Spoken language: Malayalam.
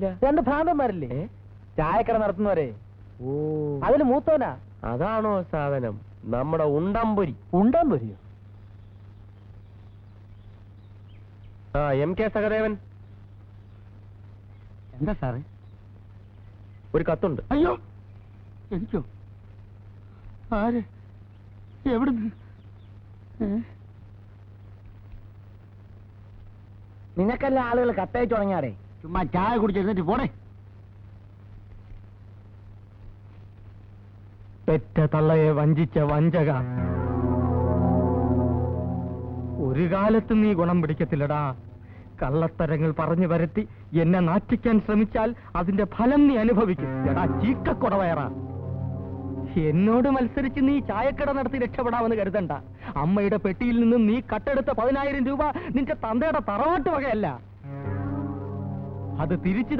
ഇല്ല. രണ്ട് ഭ്രാന്തന്മാരില്ലേ? ചായക്കട നടത്തുന്നവരെ. ഓ. അതിൽ മൂത്തോനാ അതാണോ സാധനം. നമ്മുടെ ഉണ്ടമ്പൊരി. ഉണ്ടംപുരിയോ ആ എം കെ സഹദേവൻ. എന്താ സാറേ? ഒരു കത്തുണ്ട്. അയ്യോ! എനിക്കോ? ആര്? എവിടെ നിനക്കല്ല ആളുകൾ കത്തയച്ചു തുടങ്ങിയാടേ? ചുമ്മാ ചായ കുടിച്ചിരുന്നിട്ട് പോണേ പെറ്റ തള്ളയെ വഞ്ചിച്ച വഞ്ചക. ഒരു കാലത്ത് നീ ഗുണം പിടിക്കത്തില്ലടാ. കള്ളത്തരങ്ങൾ പറഞ്ഞു വരത്തി എന്നെ നാറ്റിക്കാൻ ശ്രമിച്ചാൽ അതിന്റെ ഫലം നീ അനുഭവിക്കും. എടാ ചീക്കക്കുടവയറ. എന്നോട് മത്സരിച്ച് നീ ചായക്കട നടത്തി രക്ഷപ്പെടാമെന്ന് കരുതണ്ട. അമ്മയുടെ പെട്ടിയിൽ നിന്നും നീ കട്ടെടുത്ത പതിനായിരം രൂപ നിന്റെ തന്തയുടെ തറവാട്ട് വകയല്ല. അത് തിരിച്ചു